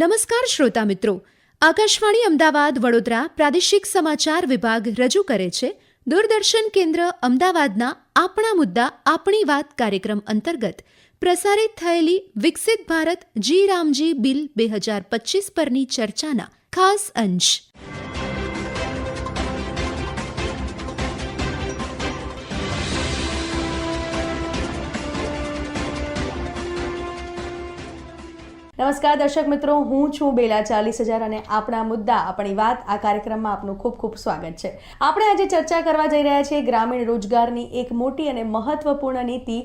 નમસ્કાર શ્રોતા મિત્રો. આકાશવાણી અમદાવાદ વડોદરા પ્રાદેશિક સમાચાર વિભાગ રજૂ કરે છે, દૂરદર્શન કેન્દ્ર અમદાવાદના આપણા મુદ્દા, આપણી વાત કાર્યક્રમ અંતર્ગત પ્રસારિત થયેલી વિકસિત ભારત જી રામજી બિલ બે હજાર પચીસ પરની ચર્ચાના ખાસ અંશ. નમસ્કાર દર્શક મિત્રો, હું છું બેલા ચાલીસ હજાર અને આપણા મુદ્દા, આપણી વાત, આ કાર્યક્રમમાં આપનું ખૂબ ખૂબ સ્વાગત છે. આપણે આજે ચર્ચા કરવા જઈ રહ્યા છીએ ગ્રામીણ રોજગારની એક મોટી અને મહત્વપૂર્ણ નીતિ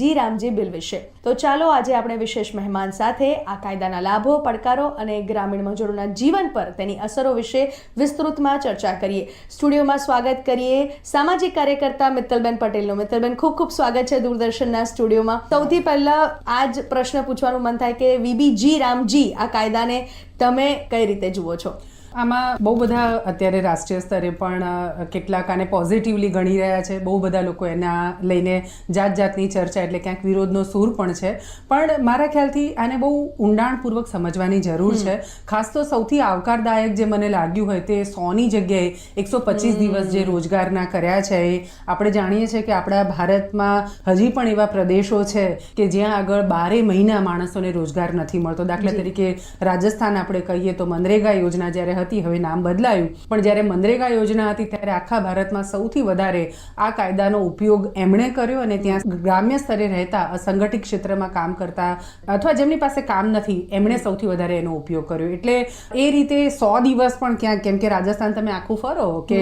જી રામજી બિલ વિશે. તો ચાલો આજે આપણે વિશેષ મહેમાન સાથે આ કાયદાના લાભો, પડકારો અને ગ્રામીણ મજૂરોના જીવન પર તેની અસરો વિશે વિસ્તૃતમાં ચર્ચા કરીએ. સ્ટુડિયોમાં સ્વાગત કરીએ સામાજિક કાર્યકર્તા મિત્તલબેન પટેલનું. મિત્તલબેન, ખૂબ ખૂબ સ્વાગત છે દૂરદર્શનના સ્ટુડિયોમાં. સૌથી પહેલા આ જ પ્રશ્ન પૂછવાનું મન થાય કે વીબી જી રામજી આ કાયદાને તમે કઈ રીતે જુઓ છો? આમાં બહુ બધા અત્યારે રાષ્ટ્રીય સ્તરે પણ કેટલાક આને પોઝિટિવલી ગણી રહ્યા છે. બહુ બધા લોકો એના લઈને જાત જાતની ચર્ચા એટલે ક્યાંક વિરોધનો સૂર પણ છે. પણ મારા ખ્યાલથી આને બહુ ઊંડાણપૂર્વક સમજવાની જરૂર છે. ખાસ તો સૌથી આવકારદાયક જે મને લાગ્યું હોય તે સોની જગ્યાએ એકસો પચીસ દિવસ જે રોજગારના કર્યા છે એ. આપણે જાણીએ છીએ કે આપણા ભારતમાં હજી પણ એવા પ્રદેશો છે કે જ્યાં આગળ બારે મહિના માણસોને રોજગાર નથી મળતો. દાખલા તરીકે રાજસ્થાન આપણે કહીએ તો મનરેગા યોજના જ્યારે હતી હવે નામ બદલાયું. પણ જ્યારે મનરેગા યોજના હતી ત્યારે આખા ભારતમાં સૌથી વધારે આ કાયદાનો ઉપયોગ એમણે કર્યો અને ત્યાં ગ્રામ્ય સ્તરે રહેતા અસંગઠિત ક્ષેત્રમાં કામ કરતા અથવા જેમની પાસે કામ નથી એમણે સૌથી વધારે એનો ઉપયોગ કર્યો. એટલે એ રીતે સો દિવસ પણ ક્યાંક કેમ કે રાજસ્થાન તમે આખું ફરો કે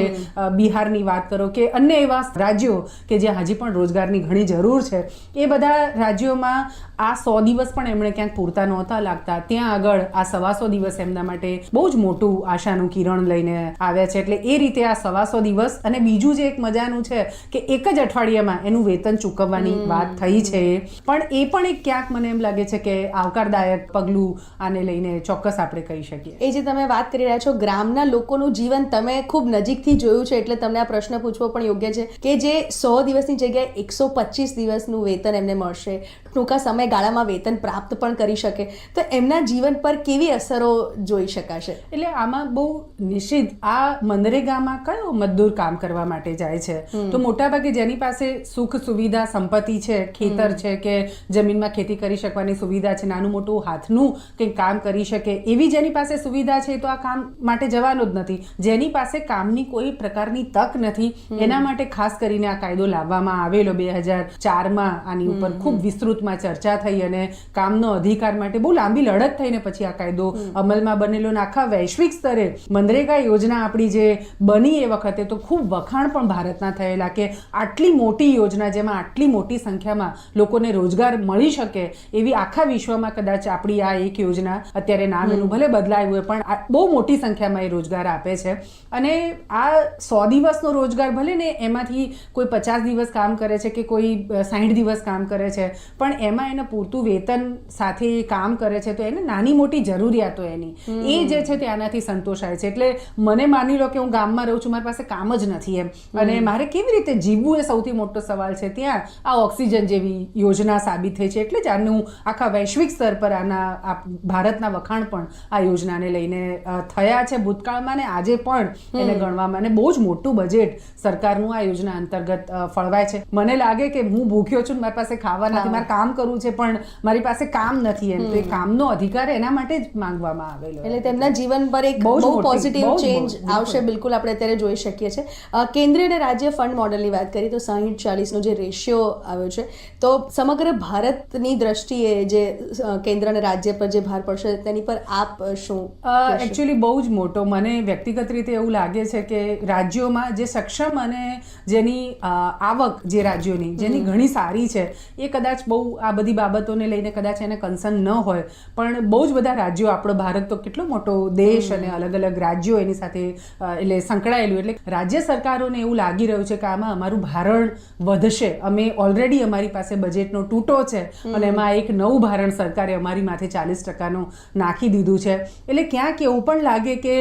બિહારની વાત કરો કે અન્ય એવા રાજ્યો કે જ્યાં હજી પણ રોજગારની ઘણી જરૂર છે એ બધા રાજ્યોમાં આ સો દિવસ પણ એમણે ક્યાંક પૂરતા નહોતા લાગતા. ત્યાં આગળ આ સવાસો દિવસ એમના માટે બહુ જ મોટું આશાનું કિરણ લઈને આવ્યા છે. એટલે એ રીતે આ સવાસો દિવસ અને બીજું જે એક મજાનું છે કે એક જ અઠવાડિયામાં એનું વેતન ચૂકવવાની વાત થઈ છે. પણ એ પણ એક ક્યાંક મને એમ લાગે છે કે આવકારદાયક પગલું આને લઈને ચોક્કસ આપણે કહી શકીએ. એ જે તમે વાત કરી રહ્યા છો ગ્રામના લોકોનું જીવન તમે ખૂબ નજીકથી જોયું છે એટલે તમને આ પ્રશ્ન પૂછવો પણ યોગ્ય છે કે જે સો દિવસની જગ્યાએ એકસો પચીસ દિવસનું વેતન એમને મળશે. ટૂંકા સમયગાળામાં વેતન પ્રાપ્ત પણ કરી શકે. તો એમના જીવન પર કેવી અસરો જોઈ શકાશે? એટલે આમાં બહુ નિષિદ્ધ. આ મનરેગામાં કયો મજદૂર કામ કરવા માટે જાય છે? તો મોટાભાગે જેની પાસે સુખ સુવિધા સંપત્તિ છે ખેતર છે કે જમીનમાં ખેતી કરી શકવાની સુવિધા છે નાનું મોટું હાથનું કંઈક કામ કરી શકે એવી જેની પાસે સુવિધા છે તો આ કામ માટે જવાનો જ નથી. જેની પાસે કામની કોઈ પ્રકારની તક નથી એના માટે ખાસ કરીને આ કાયદો લાવવામાં આવેલો બે હજાર ચારમાં. આની ઉપર ખૂબ વિસ્તૃતમાં ચર્ચા થઈ અને કામનો અધિકાર માટે બહુ લાંબી લડત થઈને પછી આ કાયદો અમલમાં બનેલો આખા વૈશ્વિક સ્તરે મનરેગા યોજના આપણી જે બની એ વખતે તો ખૂબ વખાણ પણ ભારતના થયેલા કે આટલી મોટી યોજના જેમાં આટલી મોટી સંખ્યામાં લોકોને રોજગાર મળી શકે એવી આખા વિશ્વમાં કદાચ આપણી આ એક યોજના અત્યારે નામ એનું ભલે બદલાયું હોય પણ બહુ મોટી સંખ્યામાં એ રોજગાર આપે છે. અને આ સો દિવસનો રોજગાર ભલે ને એમાંથી કોઈ પચાસ દિવસ કામ કરે છે કે કોઈ સાઠ દિવસ કામ કરે છે પણ એમાં એને પૂરતું વેતન સાથે કામ કરે છે તો એને નાની મોટી જરૂરિયાતો એની. એ જે છે તે આનાથી સંતોષાય છે. એટલે મને માની લો કે હું ગામમાં રહું છું મારી પાસે કામ જ નથી એમ. અને મારે કેવી રીતે જીવવું એ સૌથી મોટો સવાલ છે. ત્યાં આ ઓક્સિજન જેવી યોજના સાબિત થઈ છે. એટલે જ આનું આખા વૈશ્વિક સ્તર પર આના ભારતના વખાણ પણ આ યોજનાને લઈને થયા છે. ભૂતકાળમાં ને આજે પણ એને ગણવામાં અને બહુ જ મોટું બજેટ સરકારનું આ યોજના અંતર્ગત ફળવાય છે. મને લાગે કે હું ભૂખ્યો છું મારી પાસે ખાવા નથી મારે કામ કરવું છે પણ મારી પાસે કામ નથી એમ. તો એ કામનો અધિકાર એના માટે જ માંગવામાં આવેલો એટલે તેમના જીવન પર એક બહુ બહુ પોઝિટિવ ચેન્જ આવશે બિલકુલ આપણે અત્યારે જોઈ શકીએ છીએ. કેન્દ્રીય અને રાજ્ય ફંડ મોડલની વાત કરીએ તો સાહીઠ ચાલીસનો જે રેશિયો આવ્યો છે તો સમગ્ર ભારતની દ્રષ્ટિએ જે કેન્દ્ર અને રાજ્ય પર જે ભાર પડશે તેની પર આપ શું એકચ્યુઅલી બહુ જ મોટો. મને વ્યક્તિગત રીતે એવું લાગે છે કે રાજ્યોમાં જે સક્ષમ અને જેની આવક જે રાજ્યોની જેની ઘણી સારી છે એ કદાચ બહુ આ બધી બાબતોને લઈને કદાચ એને કન્સર્ન ન હોય. પણ બહુ જ બધા રાજ્યો આપણો ભારત તો કેટલો મોટો દેશ અને અલગ અલગ રાજ્યો એની સાથે એટલે સંકળાયેલું. એટલે રાજ્ય સરકારોને એવું લાગી રહ્યું છે કે આમાં અમારું ભારણ વધશે. અમે ઓલરેડી અમારી પાસે બજેટનો તૂટો છે અને એમાં એક નવું ભારણ સરકારે અમારી માથે ચાલીસ ટકાનું નાખી દીધું છે. એટલે ક્યાંક એવું પણ લાગે કે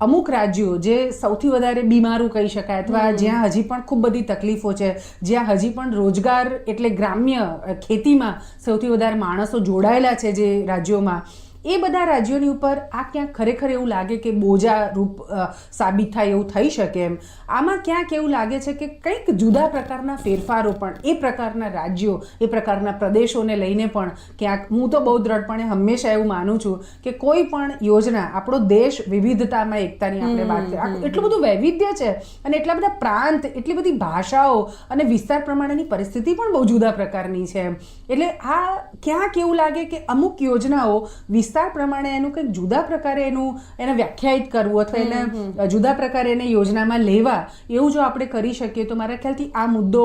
અમુક રાજ્યો જે સૌથી વધારે બીમારું કહી શકાય અથવા જ્યાં હજી પણ ખૂબ બધી તકલીફો છે જ્યાં હજી પણ રોજગાર એટલે ગ્રામ્ય ખેતીમાં સૌથી વધારે માણસો જોડાયેલા છે જે રાજ્યોમાં એ બધા રાજ્યોની ઉપર આ ક્યાંક ખરેખર એવું લાગે કે બોજા રૂપ સાબિત થાય એવું થઈ શકે એમ. આમાં ક્યાંક એવું લાગે છે કે કંઈક જુદા પ્રકારના ફેરફારો પણ એ પ્રકારના રાજ્યો એ પ્રકારના પ્રદેશોને લઈને પણ ક્યાંક હું તો બહુ દ્રઢપણે હંમેશા એવું માનું છું કે કોઈ પણ યોજના આપણો દેશ વિવિધતામાં એકતાની આપણે વાત કરીએ એટલું બધું વૈવિધ્ય છે અને એટલા બધા પ્રાંત એટલી બધી ભાષાઓ અને વિસ્તાર પ્રમાણેની પરિસ્થિતિ પણ બહુ જુદા પ્રકારની છે એટલે આ ક્યાંક એવું લાગે કે અમુક યોજનાઓ વિસ્તાર પ્રમાણે એનું કંઈક જુદા પ્રકારે એનું એને વ્યાખ્યાયિત કરવું અથવા એને જુદા પ્રકારે એને યોજનામાં લેવા એવું જો આપણે કરી શકીએ તો મારા ખ્યાલથી આ મુદ્દો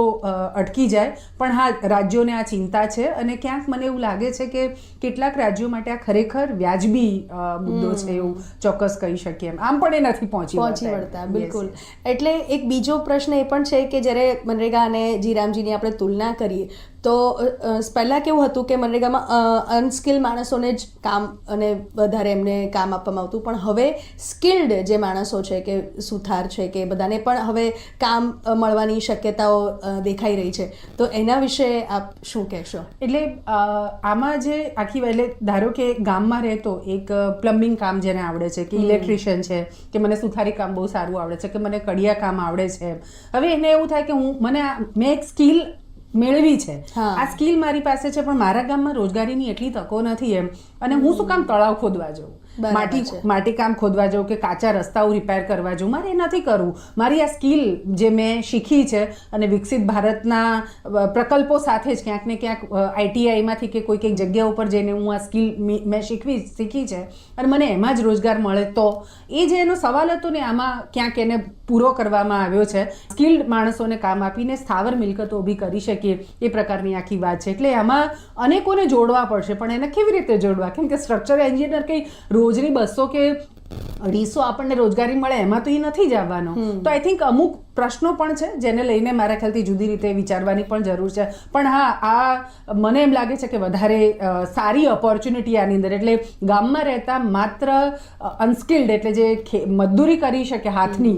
અટકી જાય. પણ હા રાજ્યોને આ ચિંતા છે અને ક્યાંક મને એવું લાગે છે કે કેટલાક રાજ્યો માટે આ ખરેખર વ્યાજબી મુદ્દો છે એવું ચોક્કસ કહી શકીએ એમ. આમ પણ એ નથી પહોંચી પહોંચી. વળતા. બિલકુલ. એટલે એક બીજો પ્રશ્ન એ પણ છે કે જ્યારે મનરેગા અને જીરામજીની આપણે તુલના કરીએ તો અ, કેવું હતું કે મનરેગામાં અનસ્કિલ માણસોને જ કામ અને વધારે એમને કામ આપવામાં આવતું. પણ હવે સ્કિલ્ડ જે માણસો છે કે સુથાર છે કે બધાને પણ હવે કામ મળવાની શક્યતાઓ દેખાઈ રહી છે. તો એના વિશે આપ શું કહેશો? એટલે આમાં જે આખી એટલે ધારો કે ગામમાં રહેતો એક પ્લમ્બિંગ કામ જેને આવડે છે કે ઇલેક્ટ્રિશિયન છે કે મને સુથારી કામ બહુ સારું આવડે છે કે મને કડિયા કામ આવડે છે. હવે એને એવું થાય કે હું મને મેં એક સ્કિલ મેળવી છે. આ સ્કિલ મારી પાસે છે પણ મારા ગામમાં રોજગારીની એટલી તકો નથી એમ. અને હું શું કામ તળાવ ખોદવા જાઉં બરાબર માટી માટી કામ ખોદવા જાઉં કે કાચા રસ્તાઓ રિપેર કરવા જવું મારે એ નથી કરવું. મારી આ સ્કિલ જે મેં શીખી છે અને વિકસિત ભારતના પ્રકલ્પો સાથે જ ક્યાંક ને ક્યાંક આઈટીઆઈમાંથી કે કોઈક એક જગ્યા ઉપર જઈને હું આ સ્કિલ મેં શીખવી શીખી છે. અને મને એમાં જ રોજગાર મળે તો. એ જે એનો સવાલ હતો ને આમાં ક્યાંક એને પૂરો કરવામાં આવ્યો છે. સ્કિલ્ડ માણસોને કામ આપીને સ્થાવર મિલકતો ઊભી કરી શકીએ એ પ્રકારની આખી વાત છે. એટલે આમાં અનેકોને જોડવા પડશે પણ એને કેવી રીતે જોડવા? કેમ કે સ્ટ્રક્ચર એન્જિનિયર કંઈ રોજની બસો કે અઢીસો આપણને રોજગારી મળે એમાં તો એ નથી જ આવવાનો તો આઈ થિંક અમુક પ્રશ્નો પણ છે જેને લઈને મારા ખ્યાલથી જુદી રીતે વિચારવાની પણ જરૂર છે. પણ હા આ મને એમ લાગે છે કે વધારે સારી ઓપોર્ચ્યુનિટી આની અંદર. એટલે ગામમાં રહેતા માત્ર અનસ્કિલ્ડ એટલે જે મજદૂરી કરી શકે હાથની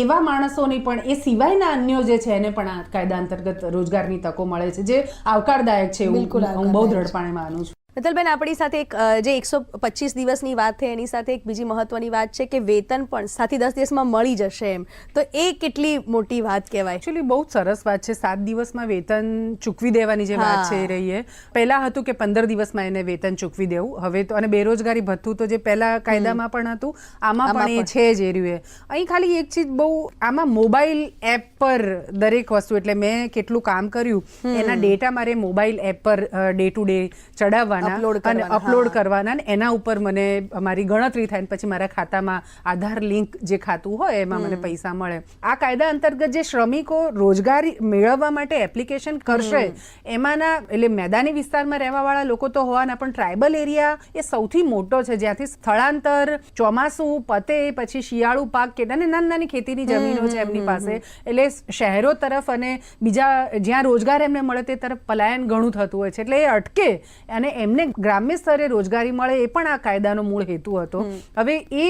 એવા માણસોની પણ એ સિવાયના અન્યો જે છે એને પણ આ કાયદા અંતર્ગત રોજગારની તકો મળે છે જે આવકારદાયક છે. બિલકુલ હું બહુ દ્રઢપણે માનું છું. મિત્તલબેન આપણી સાથે એક જે એકસો પચીસ દિવસની વાત છે એની સાથે એક બીજી મહત્વની વાત છે કે વેતન પણ સાતથી દસ દિવસમાં મળી જશે એમ. તો એ કેટલી મોટી વાત કહેવાય? એકચ્યુઅલી બહુ સરસ વાત છે. સાત દિવસમાં વેતન ચૂકવી દેવાની જે વાત છે એ રહી છે પહેલા હતું કે પંદર દિવસમાં એને વેતન ચૂકવી દેવું. હવે તો અને બેરોજગારી ભથ્થું તો જે પહેલા કાયદામાં પણ હતું આમાં પણ એ છે જ એ રહ્યું એ. અહીં ખાલી એક ચીજ બહુ આમાં મોબાઈલ એપ પર દરેક વસ્તુ એટલે મેં કેટલું કામ કર્યું એના ડેટા મારે મોબાઈલ એપ પર ડે ટુ ડે ચડાવવાના Upload અને અપલોડ કરવાના અને એના ઉપર મને મારી ગણતરી થાય પછી મારા ખાતામાં આધાર લિંક જે ખાતું હોય એમાં મને પૈસા મળે. આ કાયદા અંતર્ગત જે શ્રમિકો રોજગારી મેળવવા માટે એપ્લિકેશન કરશે એમાંના એટલે મેદાની વિસ્તારમાં રહેવાવાળા લોકો તો હોવાના પણ ટ્રાઇબલ એરિયા એ સૌથી મોટો છે. જ્યાંથી સ્થળાંતર ચોમાસું પતે પછી શિયાળુ પાક કે નાની નાની નાની ખેતીની જમીનો છે એમની પાસે. એટલે શહેરો તરફ અને બીજા જ્યાં રોજગાર એમને મળે તે તરફ પલાયન ઘણું થતું હોય છે. એટલે એ અટકે અને એમને ગ્રામ્ય સ્તરે રોજગારી મળે એ પણ આ કાયદાનો મૂળ હેતુ હતો. હવે એ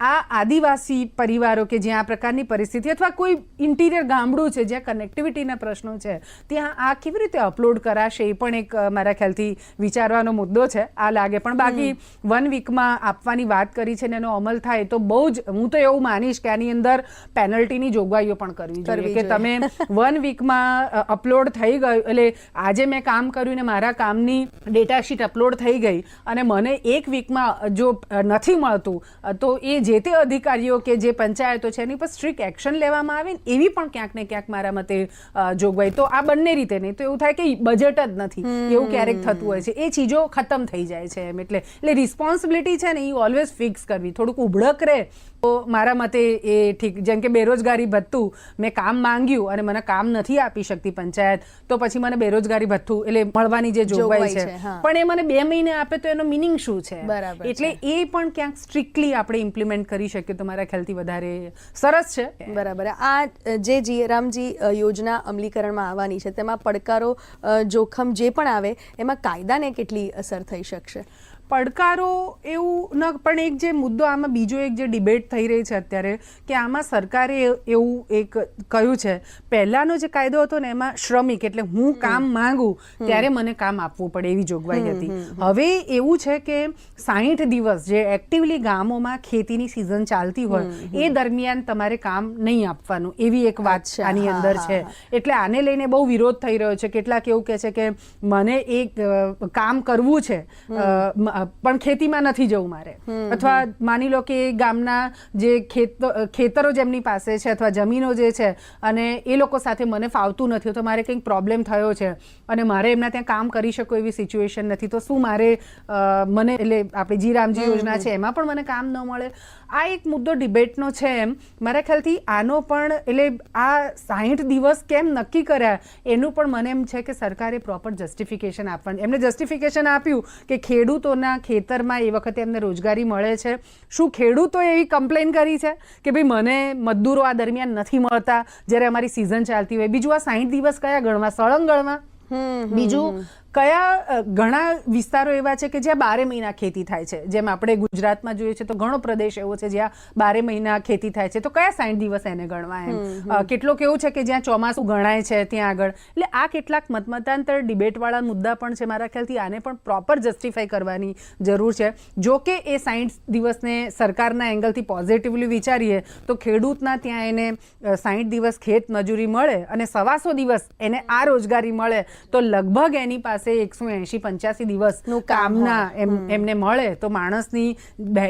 આ આદિવાસી પરિવારો કે જ્યાં આ પ્રકારની પરિસ્થિતિ અથવા કોઈ ઇન્ટિરિયર ગામડું છે જ્યાં કનેક્ટિવિટીના પ્રશ્નો છે ત્યાં આ કેવી રીતે અપલોડ કરાશે એ પણ એક મારા ખ્યાલથી વિચારવાનો મુદ્દો છે. આ લાગે પણ બાકી વન વીકમાં આપવાની વાત કરી છે ને એનો અમલ થાય તો બહુ જ હું તો એવું માનીશ કે આની અંદર પેનલ્ટીની જોગવાઈઓ પણ કરવી જોઈએ કે તમે વન વીકમાં અપલોડ થઈ ગયું એટલે આજે મેં કામ કર્યું ને મારા કામની ડેટા શીટ અપલોડ થઈ ગઈ અને મને એક વીકમાં જો નથી મળતું તો એ જે તે અધિકારીઓ કે જે પંચાયતો છે એની પર સ્ટ્રિક્ટ એક્શન લેવામાં આવે ને એવી પણ ક્યાંક ને ક્યાંક મારા મતે જોગવાઈ. તો આ બંને રીતે નહીં તો એવું થાય કે બજેટ જ નથી. એવું ક્યારેક થતું હોય છે. એ ચીજો ખતમ થઈ જાય છે એમ. એટલે એટલે રિસ્પોન્સિબિલિટી છે ને એ ઓલવેઝ ફિક્સ કરવી. થોડુંક ઉભડક રહે મારા મતે એ ઠીક. જેમ કે બેરોજગારી ભથ્થું મેં કામ માંગ્યું અને મને કામ નથી આપી શકતી પંચાયત તો પછી મને બેરોજગારી ભથ્થું એટલે મળવાની જે જોગવાઈ છે. પણ એ મને બે મહિને આપે તો એનો મિનિંગ શું છે? એટલે એ પણ ક્યાંક સ્ટ્રિક્ટલી આપણે ઇમ્પ્લિમેન્ટ કરી શકીએ તો મારા ખ્યાલથી વધારે સરસ છે. બરાબર. આ જે જીરામજી અ, યોજના અમલીકરણમાં આવવાની છે તેમાં પડકારો જોખમ જે પણ આવે એમાં કાયદાને કેટલી અસર થઈ શકશે? પડકારો એવું ન પણ એક જે મુદ્દો આમાં બીજો એક જે ડિબેટ થઈ રહી છે અત્યારે કે આમાં સરકારે એવું એક કહ્યું છે પહેલાંનો જે કાયદો હતો ને એમાં શ્રમિક એટલે હું કામ માંગુ ત્યારે મને કામ આપવું પડે એવી જોગવાઈ હતી. હવે એવું છે કે સાહીઠ દિવસ જે એક્ટિવલી ગામોમાં ખેતીની સિઝન ચાલતી હોય એ દરમિયાન તમારે કામ નહીં આપવાનું એવી એક વાત છે આની અંદર છે. એટલે આને લઈને બહુ વિરોધ થઈ રહ્યો છે. કેટલાક એવું કહે છે કે મને એક કામ કરવું છે પણ ખેતીમાં નથી જવું મારે. અથવા માની લો કે ગામના જે ખેત ખેતરો જેમની પાસે છે અથવા જમીનો જે છે અને એ લોકો સાથે મને ફાવતું નથી તો મારે કંઈક પ્રોબ્લેમ થયો છે અને મારે એમના ત્યાં કામ કરી શકો એવી સિચ્યુએશન નથી તો શું મારે મને એટલે આપણી જી રામજી યોજના છે એમાં પણ મને કામ ન મળે. આ એક મુદ્દો ડિબેટનો છે એમ. મારા ખ્યાલથી આનો પણ એટલે આ સાહીઠ દિવસ કેમ નક્કી કર્યા એનું પણ મને એમ છે કે સરકારે પ્રોપર જસ્ટિફિકેશન આપવાનું એમને જસ્ટિફિકેશન આપ્યું કે ખેડૂતોના ખેતરમાં એ વખતે એમને રોજગારી મળે છે. શું ખેડૂતોએ એવી કમ્પ્લેન કરી છે કે ભાઈ મને મજદૂરો આ દરમિયાન નથી મળતા જ્યારે અમારી સિઝન ચાલતી હોય? બીજું આ સાહીઠ દિવસ કયા ગણવા? સળંગ ગણવા? બીજું કયા ઘણા વિસ્તારો એવા છે કે જ્યાં બારે મહિના ખેતી થાય છે? જેમ આપણે ગુજરાતમાં જોઈએ છે તો ઘણો પ્રદેશ એવો છે જ્યાં બારે મહિના ખેતી થાય છે. તો કયા સાઠ દિવસ એને ગણવા એમ? કેટલોક એવું છે કે જ્યાં ચોમાસું ગણાય છે ત્યાં આગળ? એટલે આ કેટલાક મતમતાંતર ડિબેટવાળા મુદ્દા પણ છે મારા ખ્યાલથી આને પણ પ્રોપર જસ્ટિફાઈ કરવાની જરૂર છે. જો કે એ સાઠ દિવસને સરકારના એંગલથી પોઝિટિવલી વિચારીએ તો ખેડૂતના ત્યાં એને સાઠ દિવસ ખેત મજૂરી મળે અને સવાસો દિવસ એને આ રોજગારી મળે તો લગભગ એની પાસે એકસો એંશી પંચ્યાસી દિવસનું કામ કામના એમ એમને મળે તો માણસની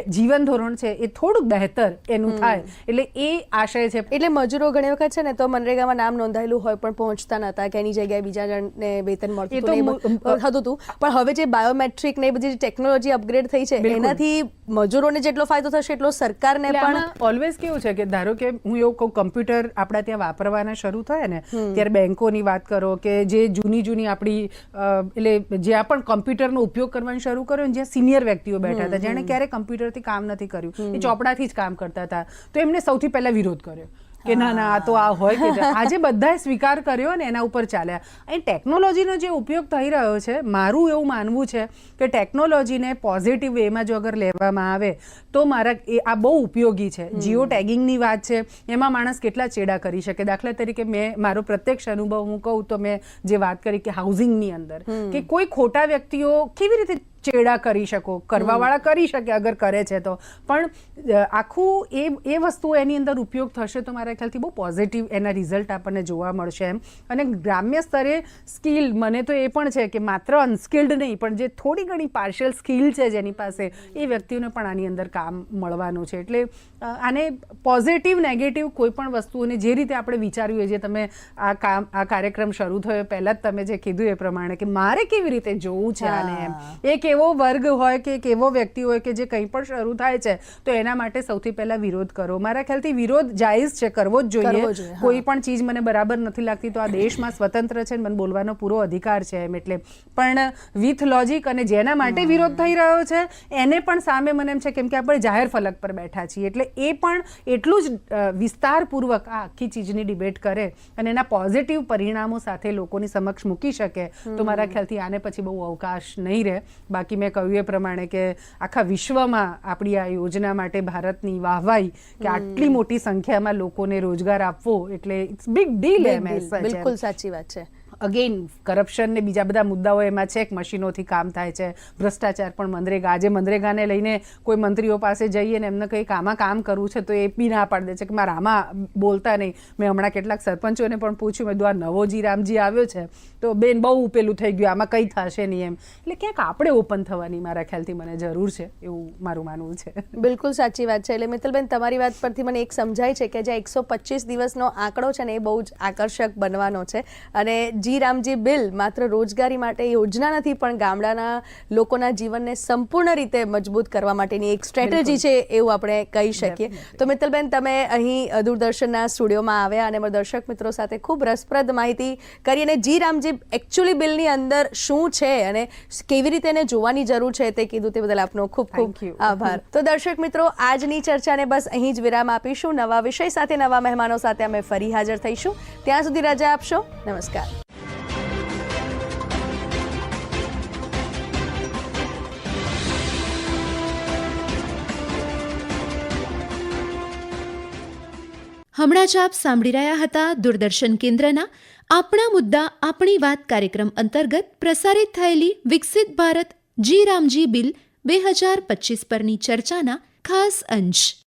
જીવન ધોરણ છે એ થોડુંક બહેતર એનું થાય. એટલે એ આશય છે. એટલે મજૂરો ઘણી વખત છે ને તો મનરેગામાં નામ નોંધાયેલું હોય પણ પહોંચતા નતા કે એની જગ્યાએ બીજા જણને વેતન મળતું થતું હતું પણ હવે જે બાયોમેટ્રિક ને એ બધી ટેકનોલોજી અપગ્રેડ થઈ છે એનાથી મજૂરોને જેટલો ફાયદો થશે એટલો સરકારને પણ ઓલવેઝ કેવું છે કે ધારો કે હું એવું કહું કમ્પ્યુટર આપણા ત્યાં વાપરવાના શરૂ થાય ને ત્યારે બેંકોની વાત કરો કે જે જૂની જૂની આપણી એટલે જ્યાં પણ કમ્પ્યુટરનો ઉપયોગ કરવાનું શરૂ કર્યો જ્યાં સિનિયર વ્યક્તિઓ બેઠા હતા જેણે ક્યારે કમ્પ્યુટરથી કામ નથી કર્યું. એ ચોપડાથી જ કામ કરતા હતા. તો એમને સૌથી પહેલા વિરોધ કર્યો. કે ના ના આ તો આ હોય કે આજે બધાએ સ્વીકાર કર્યો ને એના ઉપર ચાલ્યા. અહીં ટેકનોલોજીનો જે ઉપયોગ થઈ રહ્યો છે મારું એવું માનવું છે કે ટેકનોલોજીને પોઝિટિવ વેમાં જો અગર લેવામાં આવે તો મારા એ આ બહુ ઉપયોગી છે. જીઓ ટેગિંગની વાત છે એમાં માણસ કેટલા ચેડા કરી શકે. દાખલા તરીકે મેં મારો પ્રત્યક્ષ અનુભવ હું કહું તો મેં જે વાત કરી કે હાઉસિંગની અંદર કે કોઈ ખોટા વ્યક્તિઓ કેવી રીતે ચેડા કરી શકો કરવાવાળા કરી શકે અગર કરે છે તો. પણ આખું એ એ વસ્તુ એની અંદર ઉપયોગ થશે તો મારા ખ્યાલથી બહુ પોઝિટિવ એના રિઝલ્ટ આપણને જોવા મળશે એમ. અને ગ્રામ્ય સ્તરે સ્કિલ મને તો એ પણ છે કે માત્ર અનસ્કિલ્ડ નહીં પણ જે થોડી ઘણી પાર્શિયલ સ્કિલ છે જેની પાસે એ વ્યક્તિઓને પણ આની અંદર કામ મળવાનું છે. એટલે આને પોઝિટિવ નેગેટિવ કોઈ પણ વસ્તુઓને જે રીતે આપણે વિચાર્યું હોય જે તમે આ કામ આ કાર્યક્રમ શરૂ થયો પહેલાં જ તમે જે કીધું એ પ્રમાણે કે મારે કેવી રીતે જોવું છે આને એમ. એક એવો વર્ગ હોય કે એક એવો વ્યક્તિ હોય કે જે કંઈ પણ શરૂ થાય છે તો એના માટે સૌથી પહેલા વિરોધ કરો. મારા ખ્યાલથી વિરોધ જાયઝ છે કરવો જ જોઈએ. જોઈએ, કોઈ પણ ચીજ મને બરાબર નથી લાગતી તો આ દેશમાં સ્વતંત્ર છે મને બોલવાનો પૂરો અધિકાર છે એમ એટલે. પણ વિથ લોજિક અને જેના માટે વિરોધ થઈ રહ્યો છે એને પણ સામે મને એમ છે કેમ કે આપણે જાહેર ફલક પર બેઠા છીએ. એટલે એ પણ એટલું જ વિસ્તારપૂર્વક આ આખી ચીજની ડિબેટ કરે અને એના પોઝિટિવ પરિણામો સાથે લોકોની સમક્ષ મૂકી શકે તો મારા ખ્યાલથી આને પછી બહુ અવકાશ નહીં રહે. બાકી મેં કહ્યું એ પ્રમાણે કે આખા વિશ્વમાં આપણી આ યોજના માટે ભારતની વાહવાઈ કે આટલી મોટી સંખ્યામાં લોકોને રોજગાર આપવો એટલે ઇટ્સ બિગ ડીલ એમ. બિલકુલ સાચી વાત છે. અગેન કરપ્શન ને બીજા બધા મુદ્દાઓ એમાં છે કે મશીનોથી કામ થાય છે. ભ્રષ્ટાચાર પણ મનરેગા, આજે મનરેગાને લઈને કોઈ મંત્રીઓ પાસે જઈએ ને એમને કંઈક આમાં કામ કરવું છે તો એ બી ના પાડી દે છે કે મારે આમાં બોલતા નહીં. મેં હમણાં કેટલાક સરપંચોને પણ પૂછ્યું, મેં દ્વારા નવો જી રામજી આવ્યો છે તો બેન બહુ પેલું થઈ ગયું, આમાં કંઈ થશે નહીં એમ. એટલે ક્યાંક આપણે ઓપન થવાની મારા ખ્યાલથી મને જરૂર છે, એવું મારું માનવું છે. બિલકુલ સાચી વાત છે. એટલે મિત્તલબેન, તમારી વાત પરથી મને એક સમજાય છે કે જે એકસો પચીસ દિવસનો આંકડો છે ને એ બહુ જ આકર્ષક બનવાનો છે. અને જી રામજી બિલ માત્ર રોજગારી માટે યોજના નથી પણ ગામડાના લોકોના જીવનને સંપૂર્ણ રીતે મજબૂત કરવા માટેની એક સ્ટ્રેટેજી છે એવું આપણે કહી શકીએ. તો મિત્તલબેન તમે અહીં દૂરદર્શનના સ્ટુડિયોમાં આવ્યા અને દર્શક મિત્રો સાથે ખૂબ રસપ્રદ માહિતી કરી અને જી રામજી એકચ્યુઅલી બિલની અંદર શું છે અને કેવી રીતે એને જોવાની જરૂર છે તે કીધું તે બદલ આપનો ખૂબ ખૂબ આભાર. તો દર્શક મિત્રો આજની ચર્ચાને બસ અહીં જ વિરામ આપીશું. નવા વિષય સાથે નવા મહેમાનો સાથે અમે ફરી હાજર થઈશું. ત્યાં સુધી રજા આપશો. નમસ્કાર. હમણાં જ આપ સાંભળી રહ્યા હતા દૂરદર્શન કેન્દ્રના આપણા મુદ્દા, આપણી વાત કાર્યક્રમ અંતર્ગત પ્રસારિત થયેલી વિકસિત ભારત જી રામજી બિલ બે હજાર પચીસ પરની ચર્ચાના ખાસ અંશ.